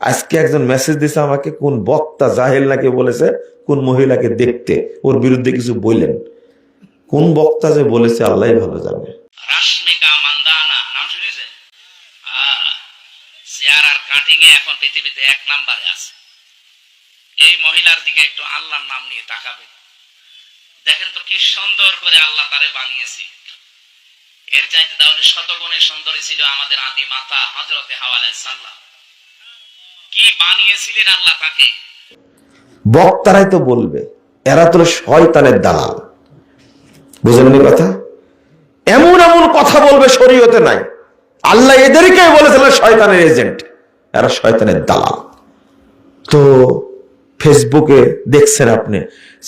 আজকে একজন মেসেজ দিছে আমাকে, কোন বক্তা জাহেল নাকি বলেছে, কোন মহিলাকে দেখতে। ওর বিরুদ্ধে কিছু বললেন। কোন বক্তা যে বলেছে, আল্লাহ ভালো জানে। এই মহিলার দিকে একটু আল্লাহর নাম নিয়ে তাকাবে। দেখেন তো কি সুন্দর করে আল্লাহ তারে বানিয়েছে। এর চাইতে তাহলে শতগুণে সুন্দরী ছিল আমাদের আদি মাতা হজরতে হাওয়ালাই সাল্লাম কি বানিয়েছিলেন আল্লাহ তাকে? বক্তারাই তো বলবে, এরা তো শয়তানের দালাল। বুঝলেন কথা? এমন এমন কথা বলবে শরীয়তে নাই। আল্লাহ এদেরকে বলেছিলেন শয়তানের এজেন্ট। এরা শয়তানের দালাল। তো ফেসবুকে দেখছেন আপনি,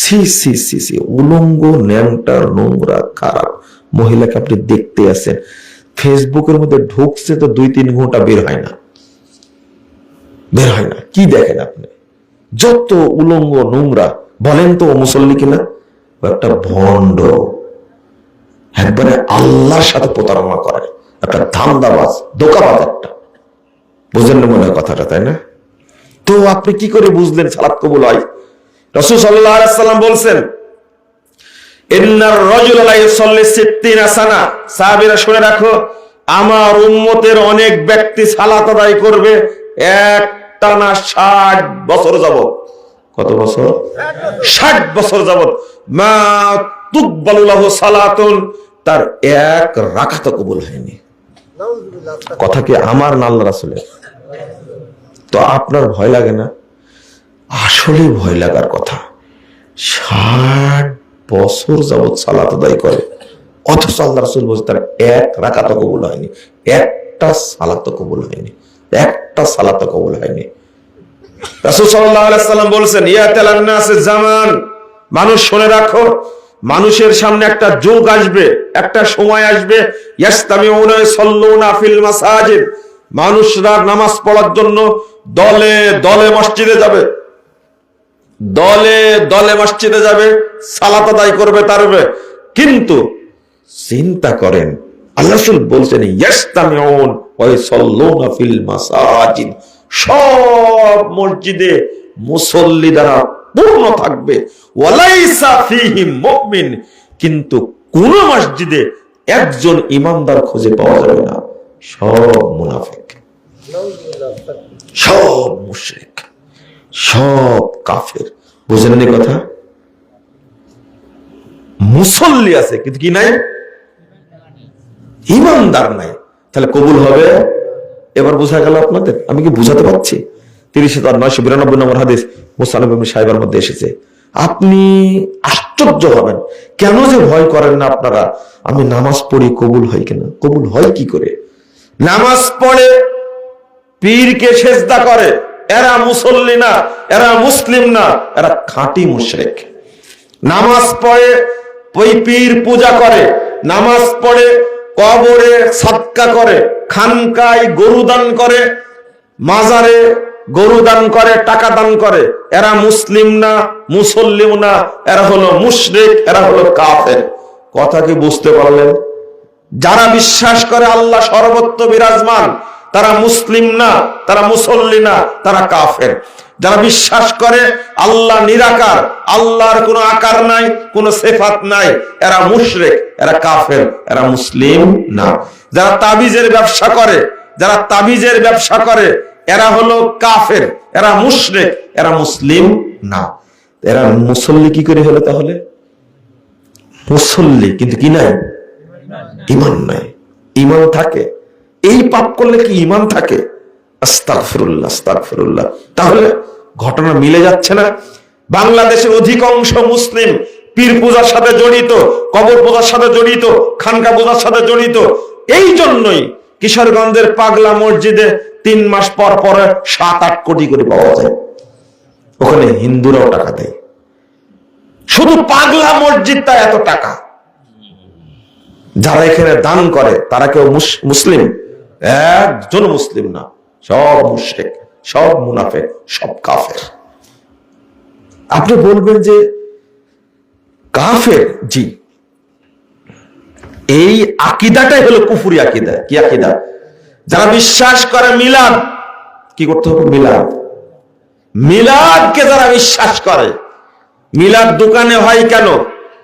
সি সি সি সি, উলঙ্গ ন্যাংটা নোংরা, খারাপ মহিলাকে আপনি দেখতে আছেন ফেসবুকের মধ্যে ঢুকছে তো দুই তিন ঘণ্টা বের হয় না। বের হয় না। কি দেখেন আপনি? যত উলঙ্গ নোংরা, বলেন তো মুসল্লি কিনা? একটা ভণ্ড। একবারে আল্লাহর সাথে প্রতারণা করে। একটা ধান্দাবাজ দোকাবাজ একটা। বুঝলেন না মনে কথাটা, তাই না? তো আপনি কি করে বুঝলেন সালাত কবুল হয়? রসুল সাল্লাহ সাল্লাম বলছেন শুনে রাখো, আমার উম্মতের অনেক ব্যক্তি সালাত আদায় করবে এক টানা ষাট বছর যাবত কত বছর? ষাট বছর যাবত মা তুকবালুলাহ সালাতুন তার এক রাখাত কবুল হয়নি। কথা কি আমার না আল্লাহ রাসূলের? তো আপনার ভয় লাগে না? আসলে ভয় লাগার কথা। ষাট বছর যাবৎ সালাত আদায় করে অথচ আল্লাহ রাসুল বলছে তার এক রাকাত কবুল হয়নি। একটা সালাত কবুল হয়নি। একটা সালাত কবুল হয়নি। সাল্লাম মানুষ রাখো, মানুষের সামনে একটা যুগ আসবে, একটা সময় আসবে মানুষরা নামাজ পড়ার জন্য দলে দলে মসজিদে যাবে। দলে দলে মসজিদে যাবে, সালাত আদায় করবে তারবে কিন্তু চিন্তা করেন আল্লাহ বলছেন সব মসজিদে মুসল্লি দ্বারা পূর্ণ থাকবে। কিন্তু কোন মসজিদে একজন ইমানদার খুঁজে পাওয়া যাবে না। সব মুনাফিক। সব মুশরিক। সব কাফের। বুঝলেন কথা? মুসল্লি আছে, কিন্তু কি নাই? ইমানদার নাই। তাহলে কবুল হবে? এবার বোঝা গেল আপনাদের, আমি কি বুঝাতে পারছি? তিরিশ হাজার নয়শো বিরানব্বই নম্বর হাদিস মুসানব সাহেবের মধ্যে এসেছে। আপনি আশ্চর্য হবেন, কেন যে ভয় করেন না আপনারা? আমি নামাজ পড়ি, কবুল হয় কিনা? কবুল হয় কি করে? নামাজ পড়ে, পীরকে সেজদা করে, এরা মুসল্লি না, এরা মুসলিম না, এরা খাঁটি মুশরিক। নামাজ পড়ে, ওই পীর পূজা করে, নামাজ পড়ে কবরে সাদকা করে, খানকায় গরু দান করে, মাজারে গরু দান করে, টাকা দান করে। এরা মুসলিম না, মুসল্লিম না, এরা হলো মুশরিক, এরা হলো কাফের। কথা কি বুঝতে পারলেন? যারা বিশ্বাস করে আল্লাহ সর্বত্র বিরাজমান, তারা মুসলিম না, তারা মুসল্লি না, তারা কাফের। যারা বিশ্বাস করে, আল্লাহ নিরাকার, আল্লাহর কোনো আকার নাই, কোনো সেফাত নাই, এরা মুশরেক, এরা কাফের, এরা মুসলিম না। যারা তাবিজের ব্যবসা করে, যারা তাবিজের ব্যবসা করে, এরা হলো কাফের, এরা মুশরেক, এরা মুসলিম না। এরা মুসল্লি কি করে হলো তাহলে? মুসল্লি, কিন্তু কি নাই? ইমান নাই। ইমান থাকে। এই পাপ করলে কি ইমান থাকে? তাহলে ঘটনা মিলে যাচ্ছে না। বাংলাদেশের অধিকাংশ মুসলিম পীর পূজার সাথে জড়িত, কবর পূজার সাথে জড়িত, খানকা পূজার সাথে জড়িত। এই জন্যই কিশোরগঞ্জের পাগলা মসজিদে তিন মাস পর পর সাত, আট কোটি করে পাওয়া যায়। ওখানে হিন্দুরাও টাকা দেয়। শুধু পাগলা মসজিদটা এত টাকা। যারা এখানে দান করে, তারা কেউ মুস- মুসলিম? একজন মুসলিম না। সব মুশরিক, সব মুনাফে সব কাফের। আপনি বলবেন যে কাফের? জি। এই আকিদাটাই হলো কুফুরি আকিদা। কি আকিদা? যারা বিশ্বাস করে মিলাদ, কি করতে হবে? মিলাদ। মিলাদকে যারা বিশ্বাস করে, মিলাদ দোকানে হয় কেন?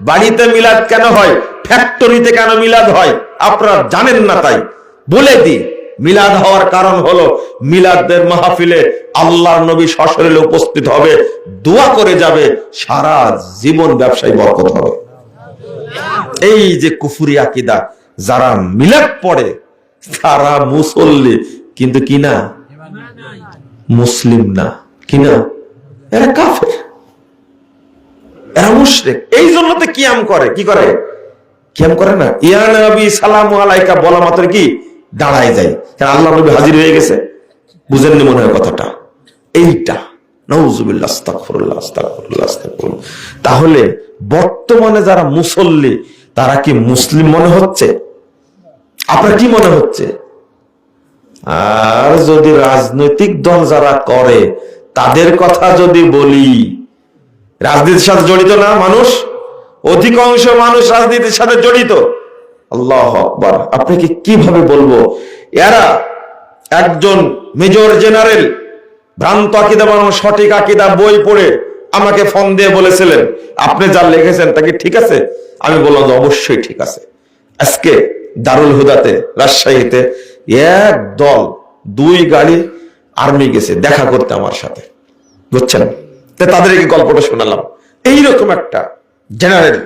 বাড়িতে মিলাদ কেন হয়? ফ্যাক্টরিতে কেন মিলাদ হয়? আপনারা জানেন না তাই। বলে দি মিলাদ হওয়ার কারণ হলো মিলাদের মাহফিলে আল্লাহর নবী সশরীরে উপস্থিত হবে, দোয়া করে যাবে, সারা জীবন ব্যবসায় বরকত হবে। এই যে কুফুরি আকিদা, যারা মিলাদ পড়ে, তারা মুসল্লি, কিন্তু কি না? মুসলিম না। কি না? এরা কাফের। এরা মুশরিক। এই জন্য তো কিয়াম করে। কি করে? কিয়াম করে না? ইয়া নবী সালামু আলাইকা বলা মাত্র কি? দাঁড়ায় যায়। কারণ আল্লাহ নবী হাজির হয়ে গেছে। বুঝেননি মনে হয় কথাটা। এইটা। তাহলে বর্তমানে যারা মুসল্লি, তারা কি মুসলিম মনে হচ্ছে? আপনার কি মনে হচ্ছে? আর যদি রাজনৈতিক দল যারা করে, তাদের কথা যদি বলি, রাজনীতির সাথে জড়িত না মানুষ? অধিকাংশ মানুষ রাজনীতির সাথে জড়িত। আল্লাহ আকবার। আপনাকে কীভাবে বলব? এরা একজন মেজর জেনারেল, ভ্রান্ত আকিদা বানানো, সঠিক আকিদা বই পড়ে আমাকে ফোন দিয়ে বলেছিলেন, আপনি যা লিখেছেন তা কি ঠিক আছে? আমি বললাম যে অবশ্যই ঠিক আছে। আজকে দারুল হুদাতে, রাজশাহীতে এক দল, দুই গাড়ি আর্মি গেছে, দেখা করতে আমার সাথে। বুঝছেন? তাদেরকে গল্পটা শোনালাম। এইরকম একটা জেনারেল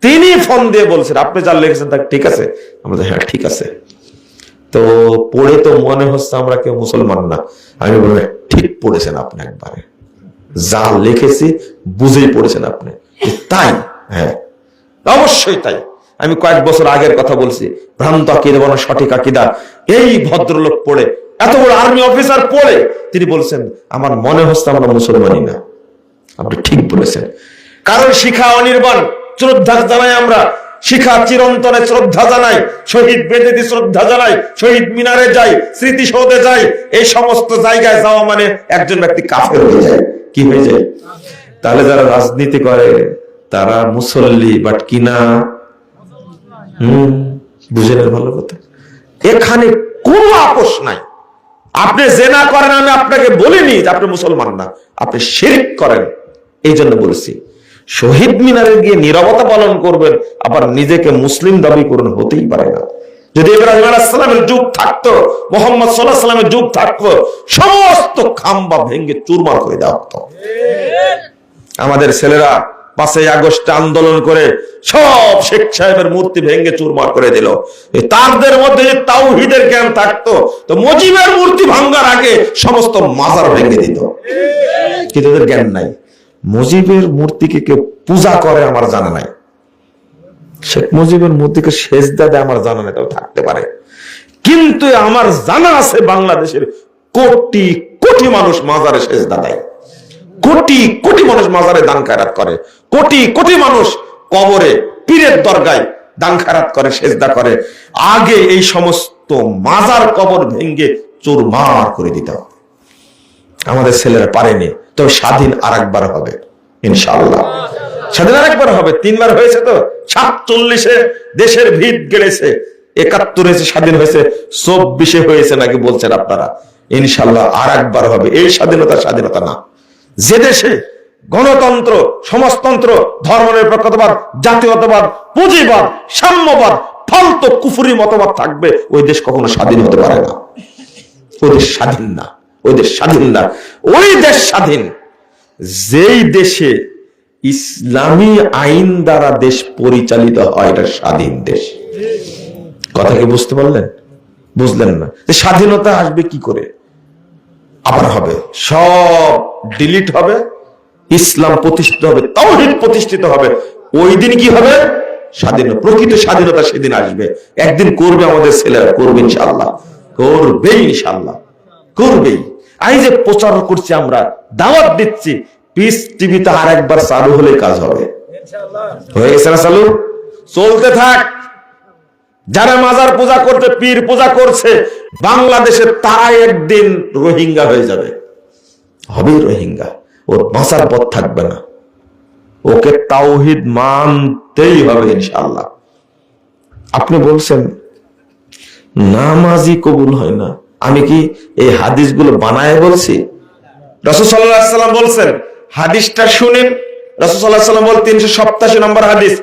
তিনি ফোন দিয়ে বলছেন, আপনি যা লিখেছেন তা ঠিক আছে। আমরা হ্যাঁ ঠিক আছে। তো পড়ে তো মনে হচ্ছে আমরা কেউ মুসলমান না। আমি বললাম, ঠিক পড়েছেন আপনি একবারে। যা লিখেছি বুঝেই পড়েছেন আপনি। তাই হ্যাঁ। অবশ্যই তাই। আমি কয়েক বছর আগের কথা বলছি, ভ্রান্ত আকিদা বনা সঠিক আকিদা। এই ভদ্রলোক পড়ে, এত বড় আর্মি অফিসার পড়ে, তিনি বলছেন, আমার মনে হচ্ছে আমরা মুসলমানই না। আপনি ঠিক বলেছেন। কারণ শিখা অনির্বাণ শ্রদ্ধা জানাই আমরা। শিখা চিরন্তনে শ্রদ্ধা জানাই। শহীদ বেদিতে শ্রদ্ধা জানাই। শহীদ মিনারে যাই। স্মৃতিসৌধে যাই। এই সমস্ত জায়গায় যাওয়া মানে একজন ব্যক্তি কাফের হয়ে যায়। কি হয়ে যায়? তাহলে যারা রাজনীতি করে, তারা মুসল্লি বাট কিনা? হম, বুঝে ভালো কথা। এখানে কোনো আপোষ নাই। আপনি জেনা করেন, আমি আপনাকে বলিনি যে আপনি মুসলমান না। আপনি শিরিক করেন। এই জন্য বলেছি। শহীদ মিনারে গিয়ে নিরবতা পালন করবেন, আবার নিজেকে মুসলিম দাবি করুন হতেই পারে না। যদি ইব্রাহিম আলাইসালামের যুগ থাকতো, মোহাম্মদ সাল্লাহ সাল্লামের যুগ থাকতো, সমস্ত খাম্বা ভেঙ্গে চুরমার করে দেওয়া হতো। আমাদের ছেলেরা পাঁচই আগস্টে আন্দোলন করে সব শেখ সাহেবের মূর্তি ভেঙ্গে চুরমার করে দিল। তাদের মধ্যে যে তাওহিদের জ্ঞান থাকতো, তো মজিবের মূর্তি ভাঙ্গার আগে সমস্ত মাজার ভেঙে দিত। কিন্তু জ্ঞান নাই। মজিবের মূর্তিকে কেউ পূজা করে আমার জানা নাই। শেখ মুজিবের মূর্তিকে সেজদা দেয় আমার জানা নাই তবে থাকতে পারে। কিন্তু আমার জানা আছে বাংলাদেশের কোটি কোটি মানুষ মাজারে সেজদা দেয়। কোটি কোটি মানুষ মাজারে দান খায়রাত করে। কোটি কোটি মানুষ কবরে, পীরের দরগায় দান খায়রাত করে, সেজদা করে। আগে এই সমস্ত মাজার কবর ভেঙ্গে চুরমার করে দিতে হবে। আমাদের ছেলেরা পারেনি, তবে স্বাধীন আর একবার হবে। ইনশাআল্লাহ। স্বাধীন আর একবার হবে, তিনবার হয়েছে তো? সাতচল্লিশে দেশের ভিত গেড়েছে একাত্তর স্বাধীন হয়েছে, চব্বিশে হয়েছে নাকি বলছেন আপনারা? ইনশাল্লাহ আর একবার হবে, এই স্বাধীনতা স্বাধীনতা না। যে দেশে গণতন্ত্র, সমাজতন্ত্র জাতীয়তাবাদ, পুঁজিবাদ, সাম্যবাদ, ফালতু কুফুরি মতবাদ থাকবে, ওই দেশ কখনো স্বাধীন হতে পারে না। ওই দেশ স্বাধীন না, ওই দেশ স্বাধীন না। ওই দেশ স্বাধীন। যেই দেশে ইসলামী আইন দ্বারা দেশ পরিচালিত হয়, এটা স্বাধীন দেশ। কথা কি বুঝতে পারলেন? বুঝলেন না। যে স্বাধীনতা আসবে কি করে? আবার হবে। সব ডিলিট হবে, ইসলাম প্রতিষ্ঠিত হবে তাওহীদ প্রতিষ্ঠিত হবে। ওই দিন কি হবে? স্বাধীন প্রকৃত স্বাধীনতা সেদিন আসবে। একদিন করবে আমাদের ছেলেরা, করবে ইনশাআল্লাহ। করবে ইনশাআল্লাহ। করবেই। এই যে প্রচার করছি আমরা দাওয়াত দিচ্ছি পিস টিভিতে আর একবার চালু হলে কাজ হবে। হয়ে গেছে না চালু? চলতে থাক। যারা মাজার পূজা করছে পীর পূজা করছে বাংলাদেশে তারা একদিন রোহিঙ্গা হয়ে যাবে। হবে রোহিঙ্গা। ওর বাঁচার পথ থাকবে না। ওকে তাওহিদ মানতেই হবে ইনশাআল্লাহ। আপনি বলছেন নামাজি কবুল হয় না। আমি কি এই হাদিসগুলো বানায় বলছি? রসুসাল্লাম বলছেন, হাদিসটা শুনেন বল তিনশো সপ্তাশি নম্বর হাদিস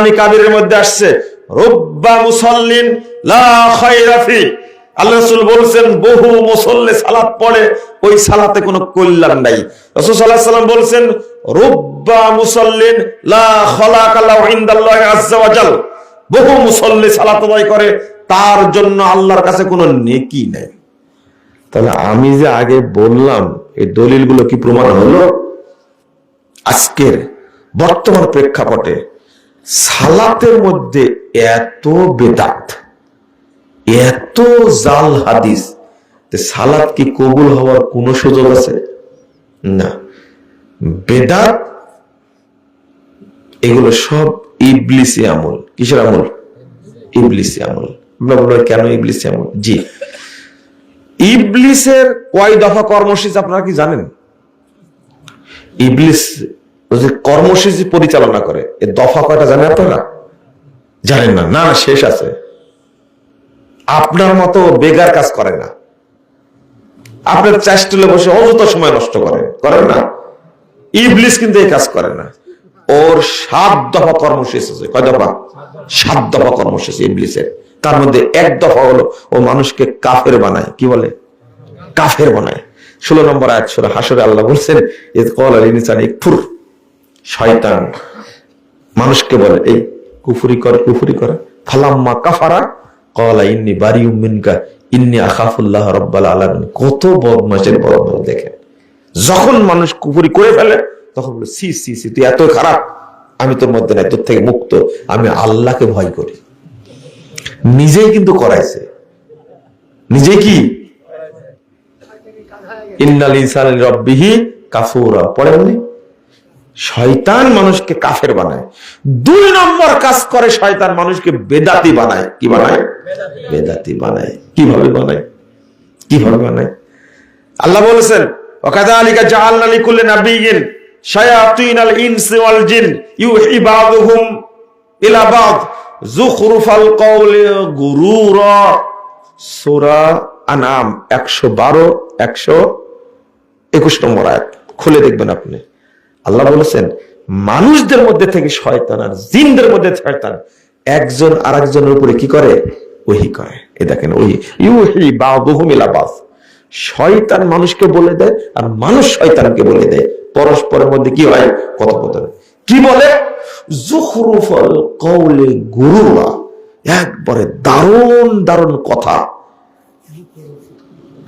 আমি কাবিরের মধ্যে আসছে, রব্বা মুসল্লিন আল্লাহ বহু মুসল্লি সালাত ওই সালাতে কোনো কল্যাণ নাই। বলছেন বহু মুসল্লি সালাত করে তার জন্য আল্লাহর কাছে কোনো নেকি নেই। তাহলে আমি যে আগে বললাম, এই দলিলগুলো কি প্রমাণ হলো? আজকের বর্তমান প্রেক্ষাপটে সালাতের মধ্যে এত বেদাত, এত জাল হাদিস সালাত কি কবুল হওয়ার কোন সুযোগ আছে? না। বেদাত, এগুলো সব ইবলিসি আমল। কিসের আমল? ইবলিসি আমল। আমরা বলব কেন ইবলিসি আমল জি। ইবলিসের কয় দফা কর্মসূচি আপনারা কি জানেন? ইবলিস যে কর্মসূচি পরিচালনা করে, এ দফা কয়টা জানেন আপনারা? জানেন না। না শেষ আছে। আপনার মতো বেগার কাজ করে না। আপনার চাষটুলে বসে অযথা সময় নষ্ট করেন। করেন না। ইবলিস কিন্তু এই কাজ করে না। ওর সাত দফা কর্মসূচি আছে। কয় দফা? সাত দফা কর্মসূচি ইবলিসের। তার মধ্যে এক দফা হলো, ও মানুষকে কাফের বানায়। কি বলে? কাফের বানায়। ষোলো নম্বর আয়াত সুরা হাসরে আল্লাহ বলছেন ইকফুর। শয়তান মানুষকে বলে, এই কুফুরি কর, কুফুরি করে। ফালাম্মা কাফারা কলা ইন্নি বারি মিনকা, ইন্নি আখাফুল্লাহ রব্বাল আলামিন। কত বদমাশের বদমাশ দেখেন যখন মানুষ কুফুরি করে ফেলে, তখন বলে, সি সি সি, তুই এত খারাপ, আমি তোর মধ্যে নাই, তোর থেকে মুক্ত, আমি আল্লাহকে ভয় করি। নিজেই কিন্তু করাইছে। নিজে কি? শয়তান মানুষকে কাফের বানায়। দুই নম্বর কাজ করে শয়তান মানুষকে বেদাতি বানায়। কি বানায়? বেদাতি বানায়। কীভাবে বানায়? কীভাবে বানায়? আল্লাহ বলেছেন ওকাদালিকা জাআলনা লিকুল্লি নাবিয়্যিন শায়াতিনাল ইনসি ওয়াল জিন ইউহি বাযুহুম ইলা বাদ। যুখরুফাল কওলি গুরুরা। সূরা আনাম 112 121 নম্বর আয়াত। খুলে দেখবেন আপনি। আল্লাহ বলেছেন, মানুষদের মধ্যে থেকে শয়তান আর জিনদের মধ্যে শয়তান একজন আরেকজনের উপরে কি করে? ওহি করে। এ দেখেন, ওহি। ইউহি বা বাদ। শয়তান মানুষকে বলে দেয় আর মানুষ শয়তানকে বলে দেয়। পরস্পরের মধ্যে কি হয়? কথোপকথন। কি বলে? জুখরুফল কৌলে গুরুরা একবারে দারুণ দারুণ কথা।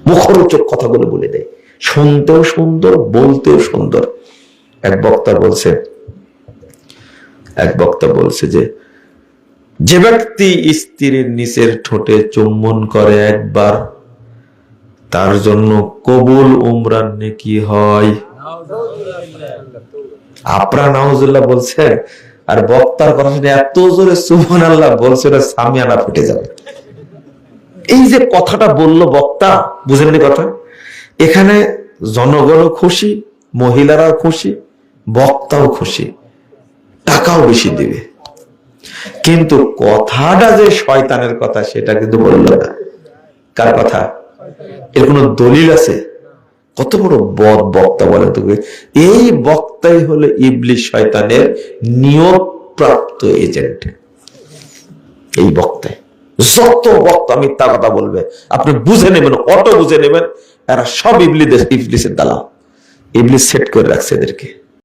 মুখরোচক কথাগুলো বলে দেয়। শুনতেও সুন্দর বলতেও সুন্দর। এক বক্তা বলছে এক বক্তা বলছে যে যে ব্যক্তি স্ত্রীর নিচের ঠোঁটে চুম্বন করে একবার তার জন্য কবুল উমরান নেকি হয়। আপরা নাউজুল্লাহ বলছে আর বক্তার কথা শুনে এত জোরে সুবহান আল্লাহ বলছে ওটা সামিয়ানা ফেটে যাবে। এই যে কথাটা বলল বক্তা বুঝেননি কথা এখানে জনগণও খুশি, মহিলারাও খুশি, বক্তাও খুশি, টাকাও বেশি দিবে। কিন্তু কথাটা যে শয়তানের কথা, সেটা কিন্তু বলল না। কার কথা? এর কোনো দলিল আছে? কত বড় বদ বক্তা বলে তোকে এই বক্তাই হলো ইবলিশ শয়তানের নিয়োগ প্রাপ্ত এজেন্ট এই বক্তায় যত বক্তা মিথ্যা কথা বলবে, আপনি বুঝে নেবেন, অটো বুঝে নেবেন, এরা সব ইবলিদের ইবলিসের দালাল। ইবলিস সেট করে রাখছে এদেরকে।